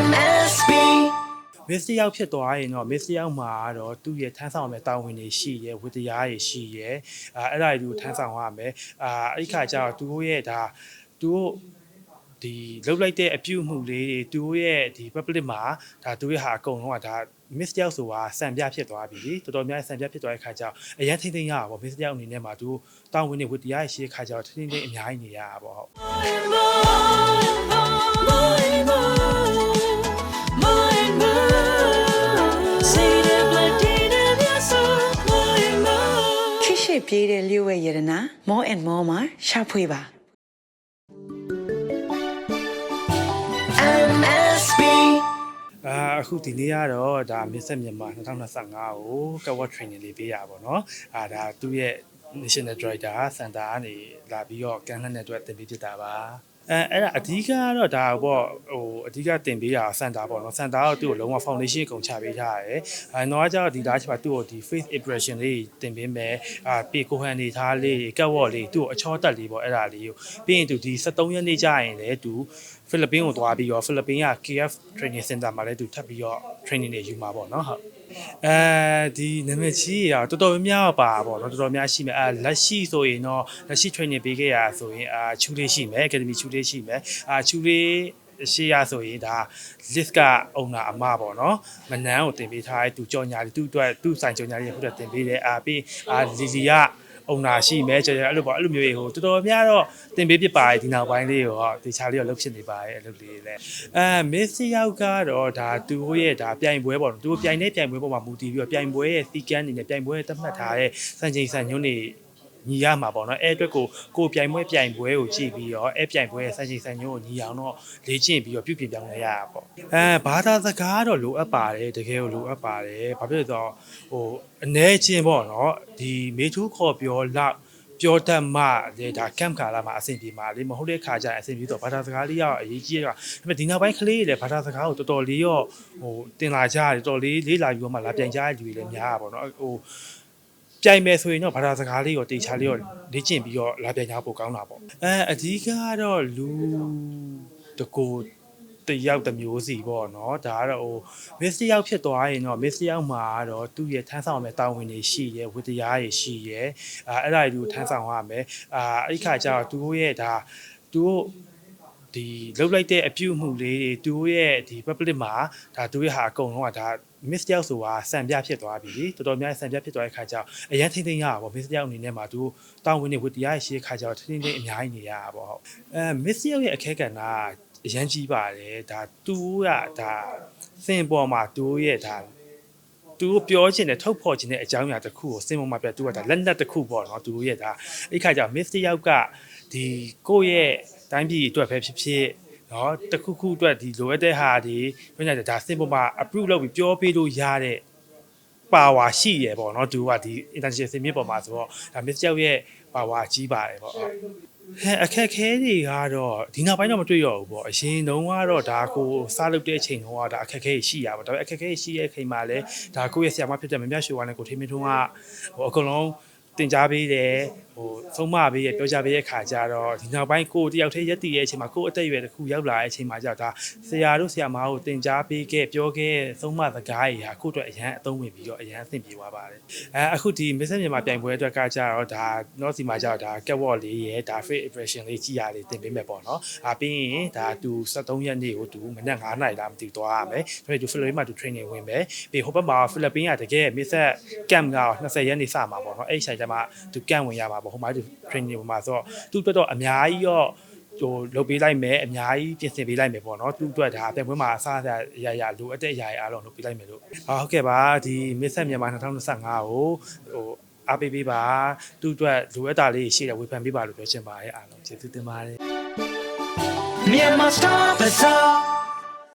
MSB မစ္စတယောက်ဖြစ်သွားရင်တော့မစ္စတယောက်မှာတော့သူ့ရဲ့ထမ်းဆောင်ရမယ့်တာဝန်တွေရှိရဲဝတ္တရားတွေရှိရဲအာအဲ့ဒါတွေကိုထမ်းဆောင်ရမယ်အာအဲ့ဒီခါကျတော့သူတို့ရဲ့ဒါသူတို့ဒီလှုပ်လိုက်တဲ့အပြုအမူလေးတွေသူတို့ရဲ့ဒီ public မှာဒါသူတို့ရဲ့ဟာအကုန်လုံးကဒါ miss တယောက်ဆိုတာစံပြဖြစ်သွားပြီလေတော်တော်များများစံပြဖြစ်သွားတဲ့ခါကျတော့အရင်ထိမ့်သိမ့်ရတာပေါ့ miss တယောက်အနေနဲ့မှာသူတာဝန်တွေဝတ္တရားတွေရှိတဲ့ခါကျတော့ထိမ့်သိမ့်သိမ့်အများကြီးနေရတာပေါ့ဟုတ် ခိရှိပြေးတဲ့လျှို့ဝဲရတနာ more and more မှာရှာဖွေပါ MSB အာအခုဒီနေ့ကတော့ဒါ Miss မြန်မာ2025ကိုကဝတ် training လေးပေးရပါတော့เนาะအာဒါသူ့ရဲ့ national director စန်တာကနေလာပြီးတော့ကန်လှတဲ့အတွက်တင်ပေးဖြစ်တာပါ အဲအဲ့ဒါအဓိကကတော့ဒါပေါ့ဟိုအဓိကတင်ပေးတာစန်တာပေါ့နော်စန်တာကသူ့ကိုလုံးဝ foundation ကုန်ချပေးထားရတယ်အဲတော့ကျတော့ဒီလားချပါသူ့ကိုဒီ face impression လေးတင်ပေးမယ်အာပေကိုဟန်နေထားလေးကတ်ဝေါ်လေးသူ့ကိုအချောတက်လေးပေါ့အဲ့ဒါလေးကိုပြီးရင်သူဒီ73ရက်နေ့ကျရင်လည်းသူဖိလစ်ပင်းကိုသွားပြီးတော့ဖိလစ်ပင်းက KF training center မှာလည်းသူထပ်ပြီးတော့ training တွေယူမှာပေါ့နော်ဟုတ် အဲဒီနာမည်ကြီးရတော်တော်များများပါပေါ့နော်တော်တော်များရှိမယ်အဲလက်ရှိဆိုရင်တော့လက်ရှိ training ပေးခဲ့ရဆိုရင်အာချူလေးရှိမယ် academy ချူလေးရှိမယ်အာချူလေးရှေ့ရဆိုရင်ဒါ list ကအုံနာအမပေါ့နော်မနန်းကိုတင်ပေးထားတဲ့သူကြော်ညာလေးသူ့အတွက်သူ့ဆိုင်ကြော်ညာလေးဟုတ်တယ်တင်ပေးတယ်အာပြီးအာလီလီက အုံနာရှိမယ်ကျွန်တော်အဲ့လိုပေါ့အဲ့လိုမျိုးရေဟိုတော်တော်များတော့တင်ပေးဖြစ်ပါတယ်ဒီနောက်ပိုင်းလေးကိုဟောတေချာလေးတော့လုပ်ဖြစ်နေပါတယ်အဲ့လိုလေးလည်းအဲမစ္စရောက်ကတော့ဒါသူတို့ရဲ့ဒါပြိုင်ပွဲပေါ့နော်သူတို့ပြိုင်တဲ့ပြိုင်ပွဲပေါ်မှာမူတည်ပြီးတော့ပြိုင်ပွဲရဲ့စီကန်းအနေနဲ့ပြိုင်ပွဲရဲ့သတ်မှတ်ထားတဲ့စံချိန်စံညွှန်းတွေ ညီရမှာပေါ့နော်အဲ့အတွက်ကိုကိုပြိုင်ပွဲပြိုင်ပွဲကိုကြည့်ပြီးတော့အဲ့ပြိုင်ပွဲရဲ့စံချိန်စံညွှန်းကိုညီအောင်တော့လေ့ကျင့်ပြီးတော့ပြုပြင်ပြောင်းလဲရတာပေါ့အဲဘာသာစကားတော့လိုအပ်ပါတယ်တကယ်ကိုလိုအပ်ပါတယ်ဘာဖြစ်လို့လဲဆိုတော့ဟိုအ ਨੇ ချင်းပေါ့နော်ဒီမေထူးခေါ်ပြောလောက်ပြောတတ်မှလေဒါကမ်ကာလာမှာအဆင်ပြေမှာလေမဟုတ်တဲ့ခါကျရင်အဆင်ပြေတော့ဘာသာစကားလေးရောက်အရေးကြီးတာဒါပေမဲ့ဒီနောက်ပိုင်းကလေးတွေလည်းဘာသာစကားကိုတော်တော်လေးရောဟိုတင်လာကြတယ်တော်တော်လေးလေးလာပြီးတော့မှလာပြန်ကြတဲ့လူတွေလည်းများတာပေါ့နော်ဟို ပြိုင်မယ်ဆိုရင်တော့ဘာသာစကားလေးရောတေချာလေးရောလေ့ကျင့်ပြီးတော့လာပြန်ကြဖို့ကောင်းတာပေါ့အဲအဓိကကတော့လူတကူတယောက်တစ်မျိုးစီပေါ့နော်ဒါကတော့ဟို miss တယောက်ဖြစ်သွားရင်တော့ miss တယောက်မှာတော့သူ့ရဲ့ထမ်းဆောင်ရမယ့်တာဝန်တွေရှိရဲဝတ္တရားတွေရှိရဲအာအဲ့ဒါတွေကိုထမ်းဆောင်ရမယ်အာအဲ့ဒီခါကျတော့သူတို့ရဲ့ဒါသူတို့ဒီလှုပ်လိုက်တဲ့အပြုအမူလေးတွေသူတို့ရဲ့ဒီ public မှာဒါသူတို့ရဲ့ဟာအကုန်လုံးကဒါ miss တယောက်ဆိုတာစံပြဖြစ်သွားပြီလေတော်တော်များများစံပြဖြစ်သွားတဲ့ခါကျတော့အရင်ထိမ့်သိမ့်ရတာပေါ့ miss တယောက်အနေနဲ့မှာသူတာဝန်တွေဝတ္တရားတွေရှိတဲ့ခါကျတော့ထိမ့်သိမ့်သိမ့်အများကြီးနေရတာပေါ့ဟုတ်အဲ miss တယောက်ရဲ့အခက်အခဲကအရန်ကြီးပါတယ်ဒါသူကဒါစင်ပေါ်မှာသူရဲ့ဒါသူပြောချင်တဲ့ထုတ်ဖော်ချင်တဲ့အကြောင်းအရာတစ်ခုကိုစင်ပေါ်မှာပြသူကဒါလက်နက်တစ်ခုပေါ့နော်သူရဲ့ဒါအဲ့ခါကျတော့ miss တယောက်ကဒီကိုယ့်ရဲ့တိုင်းပြည်အတွက်ပဲဖြစ်ဖြစ် နော်တစ်ခုခုအတွက်ဒီလိုအပ်တဲ့ဟာဒီဘယ်နဲ့ဒါစင်ပေါ်မှာ approve လုပ်ပြီးပြောပေးလို့ရတဲ့ power ရှိရပေါ့နော်သူကဒီ international စင်မြင့်ပေါ်မှာဆိုတော့ဒါ miss တယောက်ရဲ့ power ကြီးပါတယ်ပေါ့ဟုတ်ဟဲ့အခက်ခဲတွေကတော့ဒီနောက်ပိုင်းတော့မတွေ့ရဘူးပေါ့အရင်တုန်းကတော့ဒါကိုစားလုပ်တဲ့အချိန်တုန်းကဒါအခက်ခဲရှိရပါတော့ဒါပေမဲ့အခက်ခဲရှိရဲ့အချိန်မှာလည်းဒါကိုယ့်ရဲ့ဆရာမဖြစ်တဲ့မမြတ်ရှိုးကလည်းကိုထေးမင်းထွန်းကဟိုအကုန်လုံးတင် जा ပေးတယ်ဟိုဆုံးမပေးရပြောကြပေးရခါကြတော့ဒီနောက်ပိုင်းကိုယ်တယောက်တည်းရက်တည်ရဲ့အချိန်မှာကိုယ်အသက်အရွယ်တစ်ခုရောက်လာတဲ့အချိန်မှာじゃဒါဆရာတို့ဆရာမတို့တင် जा ပေးခဲ့ပြောခဲ့ဆုံးမစကားတွေဟာကိုယ့်အတွက်အရန်အသုံးဝင်ပြီးတော့အရန်အဆင်ပြေသွားပါတယ်အဲအခုဒီ message မြန်မာပြိုင်ပွဲအတွက်ကကြတော့ဒါ North စီမှာကြတော့ဒါ catwalk လေးရယ်ဒါ face impression လေးကြည့်ရလေးတင်ပေးမယ်ပေါ့နော်အာပြီးရင်ဒါသူ73ရက်နေ့ကိုသူမနက်9:00နာရီလာမသိဘူးသွားရမယ်ဆိုတော့သူ Philippines မှာသူ training ဝင်မယ်ပြီးဟိုဘက်မှာ Philippines ကတကယ် miss camp က20ရက်နေ့စမှာပေါ့နော်အဲ့ဒီဆိုင်ကျမှသူ camp ဝင်ရမှာ ပေါ့ဟိုမှာသူ training ဝင်မှာဆိုတော့သူ့အတွက်တော့အများကြီးရောဟိုလုပ်ပေးလိုက်မယ်အများကြီးပြင်ဆင်ပေးလိုက်မယ်ပေါ့နော်သူ့အတွက်ဒါပြန်ပွဲမှာအစားအစာအရာရာလိုအပ်တဲ့အရာတွေအားလုံးလုပ်ပေးလိုက်မယ်လို့ဟုတ်ကဲ့ပါဒီ miss မြန်မာ2025ကိုဟိုအားပေးပေးပါသူ့အတွက်လိုအပ်တာလေးရှိတယ်ဝေဖန်ပေးပါလို့ပြောချင်ပါတယ်အားလုံးကျေးဇူးတင်ပါတယ် Myanmar Star Bazaar